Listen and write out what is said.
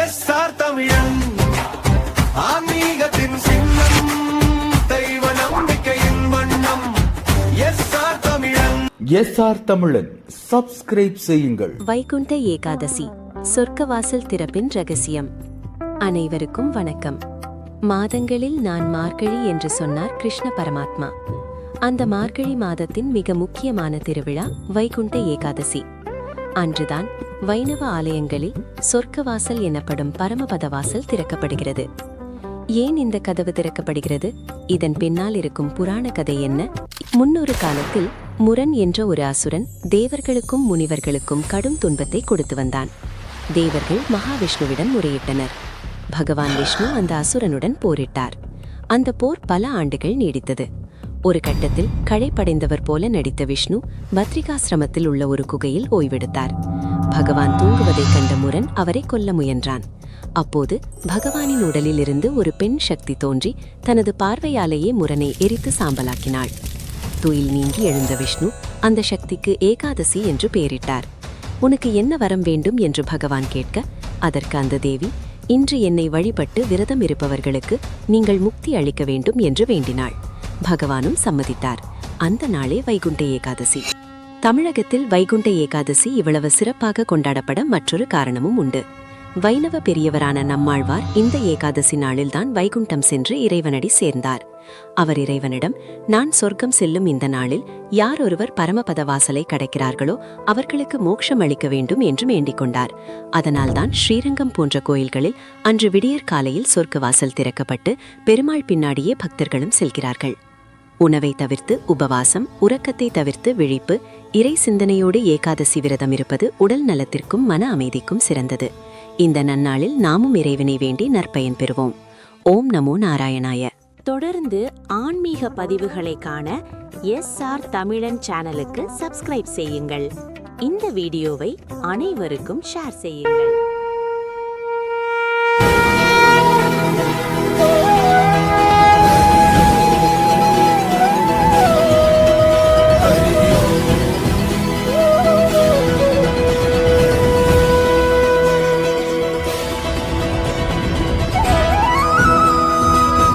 S R தமிழன் ஆன்மீகத்தின் சின்னம் தெய்வ நம்பிக்கையின் வண்ணம். S R Tamizhan. SR Tamizhan subscribe செய்யுங்கள். வைகுண்ட ஏகாதசி சொர்க்கவாசல் திறப்பின் ரகசியம். அனைவருக்கும் வணக்கம். மாதங்களில் நான் மார்கழி என்று சொன்னார் கிருஷ்ண பரமாத்மா. அந்த மார்கழி மாதத்தின் மிக முக்கியமான திருவிழா வைகுண்ட ஏகாதசி. அன்றுதான் வைணவ ஆலயங்களில் சொர்க்கவாசல் எனப்படும் பரமபத வாசல் திறக்கப்படுகிறது. ஏன் இந்த கதவு திறக்கப்படுகிறது? இதன் பின்னால் இருக்கும் புராண கதை என்ன? முன்னொரு காலத்தில் முரண் என்ற ஒரு அசுரன் தேவர்களுக்கும் முனிவர்களுக்கும் கடும் துன்பத்தை கொடுத்து வந்தான். தேவர்கள் மகாவிஷ்ணுவிடம் முறையிட்டனர். பகவான் விஷ்ணு அந்த அசுரனுடன் போரிட்டார். அந்த போர் பல ஆண்டுகள் நீடித்தது. ஒரு கட்டத்தில் களைப்படைந்தவர் போல நடித்த விஷ்ணு பத்ரிகாசிரமத்தில் உள்ள ஒரு குகையில் ஓய்வெடுத்தார். பகவான் தூங்குவதைக் கண்ட முரன் அவரை கொல்ல முயன்றான். அப்போது பகவானின் உடலிலிருந்து ஒரு பெண் சக்தி தோன்றி தனது பார்வையாலேயே முரனை எரித்து சாம்பலாக்கினாள். துயில் நீங்கி எழுந்த விஷ்ணு அந்த சக்திக்கு ஏகாதசி என்று பெயரிட்டார். உனக்கு என்ன வரம் வேண்டும்? என்று பகவான் கேட்க அதற்கு அந்த தேவி இன்று என்னை வழிபட்டு விரதம் இருப்பவர்களுக்கு நீங்கள் முக்தி அளிக்க வேண்டும் என்று வேண்டினாள். பகவானும் சம்மதித்தார். அந்த நாளே வைகுண்ட ஏகாதசி. தமிழகத்தில் வைகுண்ட ஏகாதசி இவ்வளவு சிறப்பாக கொண்டாடப்பட மற்றொரு காரணமும் உண்டு. வைணவ பெரியவரான நம்மாழ்வார் இந்த ஏகாதசி நாளில்தான் வைகுண்டம் சென்று இறைவனடி சேர்ந்தார். அவர் இறைவனிடம் நான் சொர்க்கம் செல்லும் இந்த நாளில் யார் ஒருவர் பரமபத வாசலை கடக்கிறார்களோ அவர்களுக்கு மோட்சம் அளிக்க வேண்டும் என்று வேண்டிக் கொண்டார். அதனால்தான் ஸ்ரீரங்கம் போன்ற கோயில்களில் அன்று விடியற் காலையில் சொர்க்க வாசல் திறக்கப்பட்டு பெருமாள் பின்னாடியே பக்தர்களும் செல்கிறார்கள். உணவை தவிர்த்து உபவாசம் உறக்கத்தை தவிர்த்து விழிப்பு இறை சிந்தனையோடு ஏகாதசி விரதம் இருப்பது உடல் நலத்திற்கும் மன அமைதிக்கும் சிறந்தது. இந்த நன்னாளில் நாமும் இறைவனை வேண்டி நற்பயன் பெறுவோம். ஓம் நமோ நாராயணாய. தொடர்ந்து ஆன்மீக பதிவுகளை காண எஸ் ஆர் தமிழன் சேனலுக்கு சப்ஸ்கிரைப் செய்யுங்கள். இந்த வீடியோவை அனைவருக்கும் ஷேர் செய்யுங்கள்.